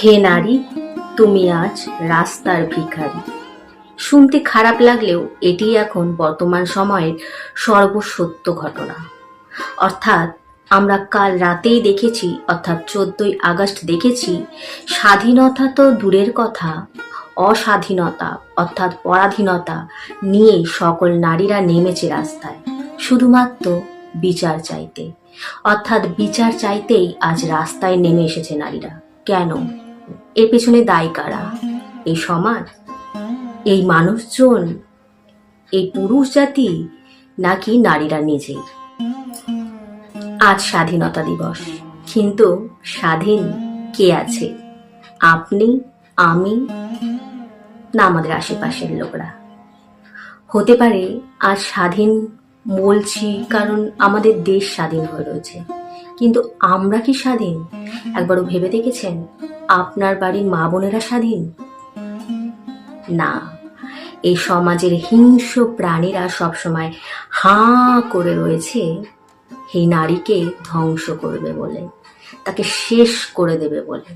হে নারী, তুমি আজ রাস্তার ভিখারি। শুনতে খারাপ লাগলেও এটি এখন বর্তমান সময়ের সর্বসত্য ঘটনা। অর্থাৎ আমরা কাল রাতেই দেখেছি, অর্থাৎ চোদ্দই আগস্ট দেখেছি, স্বাধীনতা তো দূরের কথা, অস্বাধীনতা, অর্থাৎ পরাধীনতা নিয়ে সকল নারীরা নেমেছে রাস্তায়, শুধুমাত্র বিচার চাইতে। অর্থাৎ বিচার চাইতেই আজ রাস্তায় নেমে এসেছে নারীরা। কেন? এর পেছনে দায়ী কারা? এই সমাজ? এই মানুষজন? এই পুরুষ জাতি? নাকি নারীরা নিজেই? আজ স্বাধীনতা দিবস। কিন্তু স্বাধীন কে আছে? আপনি, আমি, না আমাদের আশেপাশের লোকরা? হতে পারে আজ স্বাধীন বলছি কারণ আমাদের দেশ স্বাধীন হয়ে রয়েছে। কিন্তু আমরা কি স্বাধীন? একবারও ভেবে দেখেছেন আপনার বাড়ির মা বোনেরা স্বাধীন? না এই সমাজের হিংস্র প্রাণীরা সবসময় হাঁ করে রয়েছে এই নারীকে ধ্বংস করবে বলে, তাকে শেষ করে দেবে বলে।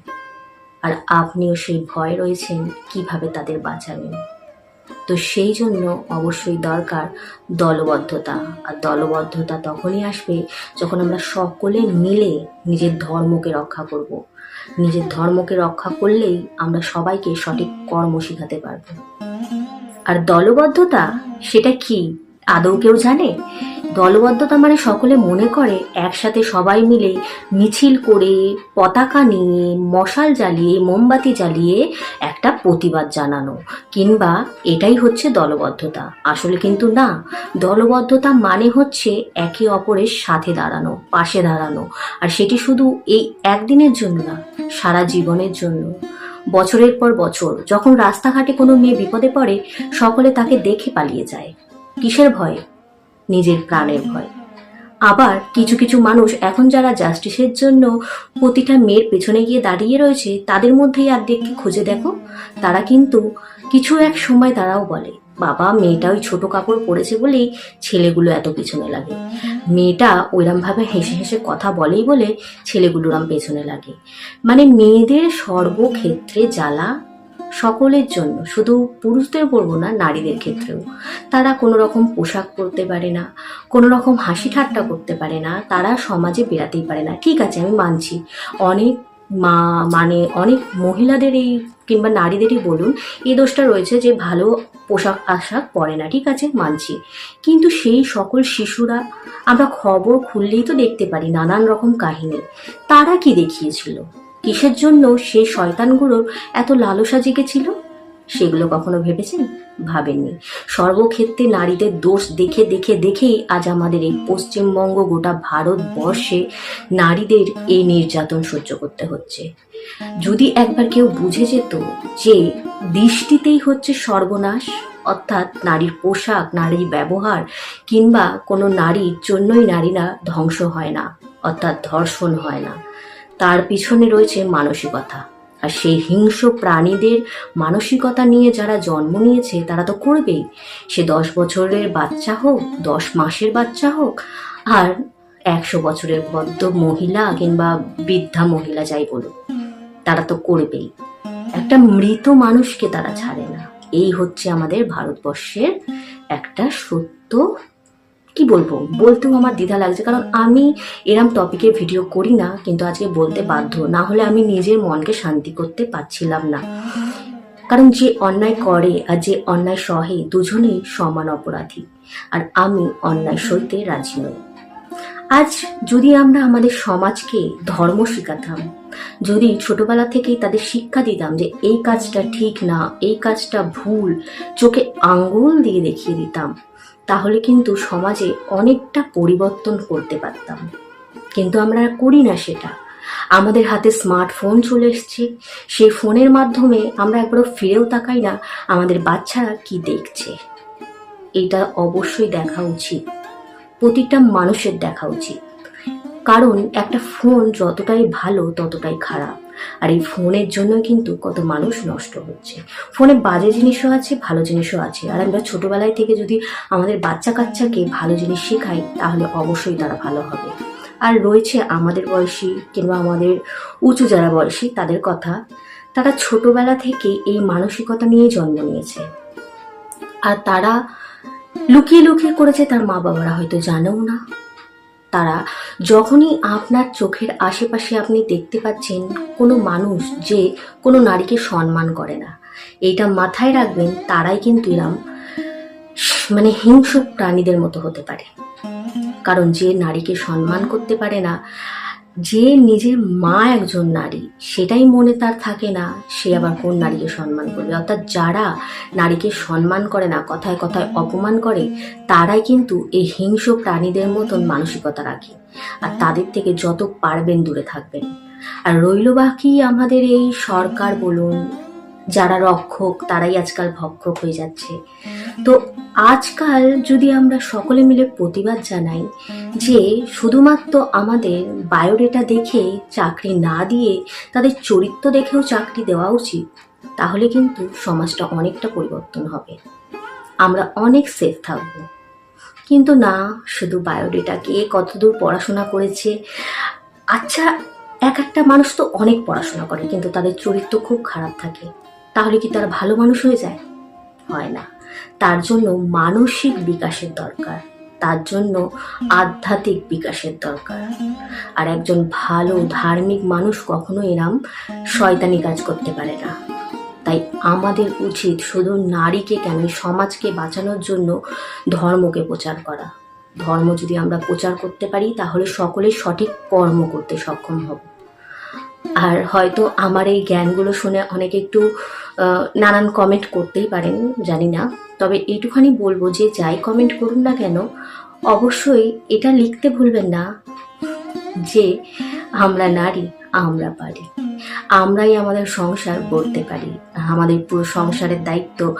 আর আপনিও সেই ভয় রয়েছেন, কীভাবে তাদের বাঁচাবেন? তো সেই জন্য অবশ্যই দরকার দলবদ্ধতা। আর দলবদ্ধতা তখনই আসবে যখন আমরা সকলে মিলে নিজের ধর্মকে রক্ষা করব। নিজের ধর্মকে রক্ষা করলেই আমরা সবাইকে সঠিক কর্ম শেখাতে পারব। আর দলবদ্ধতা, সেটা কি? আদৌ কেউ জানে? দলবদ্ধতা মানে সকলে মনে করে, একসাথে সবাই মিলে মিছিল করে পতাকা নিয়ে, মশাল জ্বালিয়ে, মোমবাতি জ্বালিয়ে একটা প্রতিবাদ জানানো। কিংবা এটাই হচ্ছে দলবদ্ধতা। আসলে কিন্তু না, দলবদ্ধতা মানে হচ্ছে একে অপরের সাথে দাঁড়ানো, পাশে দাঁড়ানো। আর সেটি শুধু এই একদিনের জন্য না, সারা জীবনের জন্য। বছরের পর বছর, যখন রাস্তাঘাটে কোনো মেয়ে বিপদে পড়ে, সকলে তাকে দেখে পালিয়ে যায়। কিসের ভয়? নিজের প্রাণের ভয়। আবার কিছু কিছু মানুষ এখন যারা জাস্টিসের জন্য প্রতিটা মেয়ের পেছনে গিয়ে দাঁড়িয়ে রয়েছে, তাদের মধ্যেই অর্ধেককে খুঁজে দেখো। তারা কিন্তু কিছু এক সময় তারাও বলে, বাবা, মেয়েটা ওই ছোট কাপড় পরেছে বলেই ছেলেগুলো এত পিছনে লাগে। মেয়েটা ওইরমভাবে হেসে হেসে কথা বলেই বলে ছেলেগুলো ওরম পেছনে লাগে। মানে মেয়েদের সর্বক্ষেত্রে জ্বালা সকলের জন্য, শুধু পুরুষদের বলব না, নারীদের ক্ষেত্রেও। তারা কোনো রকম পোশাক পরতে পারে না, কোনো রকম হাসি ঠাট্টা করতে পারে না, তারা সমাজে বেরাতেই পারে না। ঠিক আছে, আমি মানছি। অনেক মা মানে অনেক মহিলাদের এই, কিংবা নারীদেরই বলুন, এই দোষটা রয়েছে যে ভালো পোশাক আশাক পরে না। ঠিক আছে, মানছি। কিন্তু সেই সকল শিশুরা, আমরা খবর খুললেই তো দেখতে পারি নানান রকম কাহিনী। তারা কি দেখিয়েছিল? কিসের জন্য সেই শয়তানগুলোর এত লালসা জেগেছিল? সেগুলো কখনো ভেবেছেন? ভাবেননি। সর্বক্ষেত্রে নারীদের দোষ দেখে দেখে দেখেই আজ আমাদের এই পশ্চিমবঙ্গ গোটা ভারতবর্ষে নারীদের এই নির্যাতন সহ্য করতে হচ্ছে। যদি একবার কেউ বুঝে যেত যে দৃষ্টিতেই হচ্ছে সর্বনাশ, অর্থাৎ নারীর পোশাক, নারীর ব্যবহার, কিংবা কোনো নারীর জন্যই নারীরা ধ্বংস হয় না, অর্থাৎ ধর্ষণ হয় না তার পিছনে রয়েছে মানসিকতা। আর সেই হিংস্র প্রাণীদের মানসিকতা নিয়ে যারা জন্ম নিয়েছে, তারা তো করবেই। সে দশ বছরের বাচ্চা হোক, দশ মাসের বাচ্চা হোক, আর একশো বছরের বদ্ধ মহিলা কিংবা বৃদ্ধা মহিলা যাই বলুক, তারা তো করবেই। একটা মৃত মানুষকে তারা ছাড়ে না। এই হচ্ছে আমাদের ভারতবর্ষের একটা সত্য কি বলব? বলতেও আমার দ্বিধা লাগছে। কারণ আমি এরম টপিকে ভিডিও করি না, কিন্তু আজকে বলতে বাধ্য। না হলে আমি নিজের মনকে শান্তি করতে পারছিলাম না। কারণ যে অন্যায় করে আর যে অন্যায় সহে, দুজনেই সমান অপরাধী। আর আমি অন্যায় সইতে রাজি নই। আজ যদি আমরা আমাদের সমাজকে ধর্ম শেখাতাম, যদি ছোটবেলা থেকেই তাদের শিক্ষা দিতাম যে এই কাজটা ঠিক না, এই কাজটা ভুল, চোখে আঙ্গুল দিয়ে দেখিয়ে দিতাম তাহলে কিন্তু সমাজে অনেকটা পরিবর্তন করতে পারতাম। কিন্তু আমরা করি না সেটা। আমাদের হাতে স্মার্টফোন চলে এসছে। সেই ফোনের মাধ্যমে আমরা একবারও ফিরেও তাকাই না, আমাদের বাচ্চারা কি দেখছে। এটা অবশ্যই দেখা উচিত। প্রতিটা মানুষের দেখা উচিত। কারণ একটা ফোন যতটাই ভালো ততটাই খারাপ। আর এই ফোনের জন্য কিন্তু কত মানুষ নষ্ট হচ্ছে। ফোনে বাজে জিনিসও আছে, ভালো জিনিসও আছে। আর আমরা ছোটবেলায় থেকে যদি আমাদের বাচ্চা কাচ্চাকে ভালো জিনিস শেখাই, তাহলে অবশ্যই তারা ভালো হবে। আর রয়েছে আমাদের বয়সী কিংবা আমাদের উঁচু যারা বয়সী, তাদের কথা। তারা ছোটবেলা থেকে এই মানসিকতা নিয়ে জন্ম নিয়েছে। আর তারা লুকিয়ে লুকিয়ে করেছে তার মা বাবারা হয়তো জানেও না। তারা, যখনই আপনার চোখের আশেপাশে আপনি দেখতে পাচ্ছেন কোনো মানুষ যে কোনো নারীকে সম্মান করে না এইটা মাথায় রাখবেন তারাই কিন্তু এরম মানে হিংসুক প্রাণীদের মতো হতে পারে। কারণ যে নারীকে সম্মান করতে পারে না যে নিজের মা একজন নারী, সেটাই মনে তার থাকে না, সে আবার কোন নারীকে সম্মান করবে? অর্থাৎ যারা নারীকে সম্মান করে না, কথায় কথায় অপমান করে, তারাই কিন্তু এই হিংস প্রাণীদের মতন মানসিকতা রাখে। আর তাদের থেকে যত পারবেন দূরে থাকবেন। আর রইল বাকি আমাদের এই সরকার বলুন যারা রক্ষক, তারাই আজকাল ভক্ষক হয়ে যাচ্ছে। তো আজকাল যদি আমরা সকলে মিলে প্রতিবাদ জানাই যে শুধুমাত্র আমাদের বায়োডেটা দেখে চাকরি না দিয়ে তাদের চরিত্র দেখেও চাকরি দেওয়া উচিত, তাহলে কিন্তু সমাজটা অনেকটা পরিবর্তন হবে। আমরা অনেক সেফ থাকব। কিন্তু না, শুধু বায়োডেটা কে কতদূর পড়াশোনা করেছে? আচ্ছা এক একটা মানুষ তো অনেক পড়াশোনা করে, কিন্তু তাদের চরিত্র খুব খারাপ থাকে। তাহলে কি তারা ভালো মানুষ হয়ে যায়? হয় না। তার জন্য মানসিক বিকাশের দরকার। তার জন্য আধ্যাত্মিক বিকাশের দরকার। আর একজন ভালো, ধার্মিক মানুষ কখনো এরাম শয়তানি কাজ করতে পারে না। তাই আমাদের উচিত শুধু নারীকে কেন সমাজকে বাঁচানোর জন্য ধর্মকে প্রচার করা। ধর্ম যদি আমরা প্রচার করতে পারি, তাহলে সকলে সঠিক কর্ম করতে সক্ষম হব। আর হয়তো আমার এই জ্ঞানগুলো শুনে অনেকে একটু নানান কমেন্ট করতেই পারেন, জানি না। তবে এইটুখানি বলব যে যাই কমেন্ট করুন না কেন, অবশ্যই এটা লিখতে ভুলবেন না যে আমরা নারী, আমরা পারি। আমরাই আমাদের সংসার গড়তে পারি। আমাদের পুরো সংসারের দায়িত্ব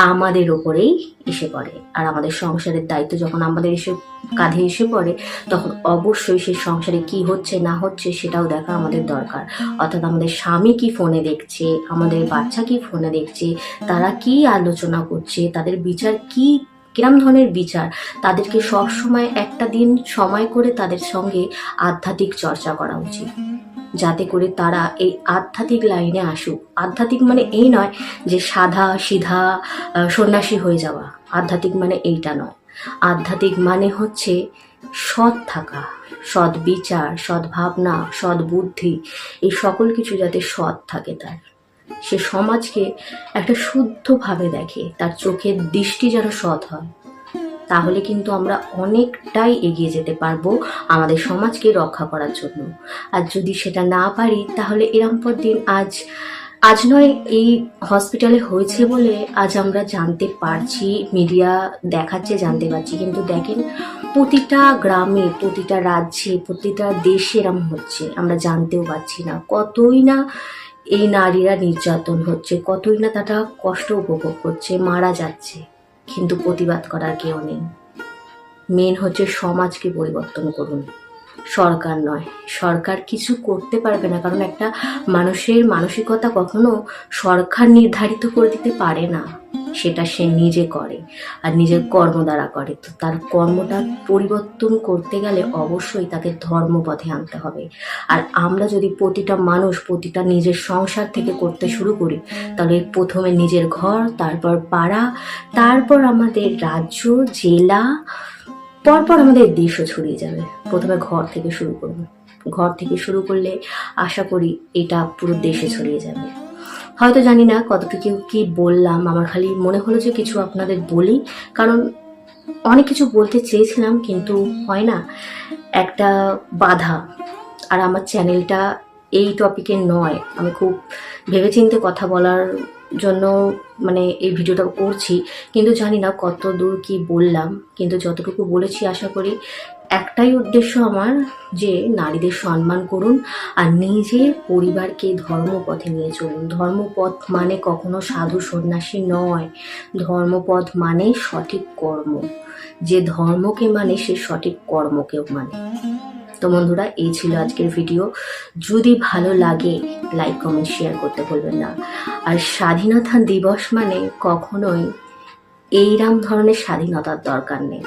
আমাদের ওপরেই এসে পড়ে। আর আমাদের সংসারের দায়িত্ব যখন আমাদের এসে, কাঁধে এসে পড়ে, তখন অবশ্যই সেই সংসারে কি হচ্ছে, না হচ্ছে সেটাও দেখা আমাদের দরকার। অর্থাৎ আমাদের স্বামী কি ফোনে দেখছে, আমাদের বাচ্চা কি ফোনে দেখছে, তারা কি আলোচনা করছে, তাদের বিচার কি, কিরম ধরনের বিচার, তাদেরকে সব সময় একটা দিন সময় করে তাদের সঙ্গে আধ্যাত্মিক চর্চা করা উচিত। যাতে করে তারা এই আধ্যাত্মিক লাইনে আসুক। আধ্যাত্মিক মানে এই নয় যে সাদা সিধা সন্ন্যাসী হয়ে যাওয়া। আধ্যাত্মিক মানে এইটা নয়। আধ্যাত্মিক মানে হচ্ছে সৎ থাকা, সৎ বিচার, সৎ ভাবনা, সৎ বুদ্ধি, এই সকল কিছু যাতে সৎ থাকে তার। সে সমাজকে একটা শুদ্ধভাবে দেখে, তার চোখের দৃষ্টি যেন সৎ হয়। তাহলে কিন্তু আমরা অনেকটাই এগিয়ে যেতে পারব আমাদের সমাজকে রক্ষা করার জন্য। আর যদি সেটা না পারি, তাহলে এরম পর দিন আজ আজ নয়, এই হসপিটালে হয়েছে বলে আজ আমরা জানতে পারছি মিডিয়া দেখাচ্ছে, জানতে পারছি। কিন্তু দেখেন, প্রতিটা গ্রামে, প্রতিটা রাজ্যে, প্রতিটা দেশে এরম হচ্ছে, আমরা জানতেও পারছি না। কতই না এই নারীরা নির্যাতন হচ্ছে, কতই না তারা কষ্ট উপভোগ করছে, মারা যাচ্ছে। কিন্তু প্রতিবাদ করার কেউ নেই। মেন হচ্ছে সমাজকে পরিবর্তন করুন। সরকার নয়। সরকার কিছু করতে পারবে না, কারণ একটা মানুষের মানসিকতা কখনো সরকার নির্ধারিত করে দিতে পারে না। সেটা সে নিজে করে আর নিজের কর্ম দ্বারা করে। তো তার কর্মটা পরিবর্তন করতে গেলে অবশ্যই তাকে ধর্মপথে আনতে হবে। আর আমরা যদি প্রতিটা মানুষ প্রতিটা নিজের সংসার থেকে করতে শুরু করি, তাহলে প্রথমে নিজের ঘর, তারপর পাড়া, তারপর আমাদের রাজ্য, জেলা পরপর আমাদের দেশও ছড়িয়ে যাবে। প্রথমে ঘর থেকে শুরু করব। ঘর থেকে শুরু করলে আশা করি এটা পুরো দেশে ছড়িয়ে যাবে। হয়তো জানি না কতটুকু কি বললাম, আমার খালি মনে হলো যে কিছু আপনাদের বলি, কারণ অনেক কিছু বলতে চেয়েছিলাম, কিন্তু হয় না। একটা বাধা। আর আমার চ্যানেলটা এই টপিকে নয়। আমি খুব ভেবেচিন্তে কথা বলার জন্য মানে এই ভিডিওটা করছি। কিন্তু জানি না কত দূর কি বললাম। কিন্তু যতটুকু বলেছি আশা করি একটাই উদ্দেশ্য আমার যে নারীদের সম্মান করুন আর নিজের পরিবারকে ধর্মপথে নিয়ে চলুন। ধর্মপথ মানে কখনো সাধু সন্ন্যাসী নয়। ধর্মপথ মানে সঠিক কর্ম। যে ধর্মকে মানে সে সঠিক কর্মকেও মানে। তো বন্ধুরা, এই ছিল আজকের ভিডিও যদি ভালো লাগে লাইক কমেন্ট শেয়ার করতে বলবেন না। আর স্বাধীনতা দিবস মানে কখনোই এইরাম ধরনের স্বাধীনতার দরকার নেই।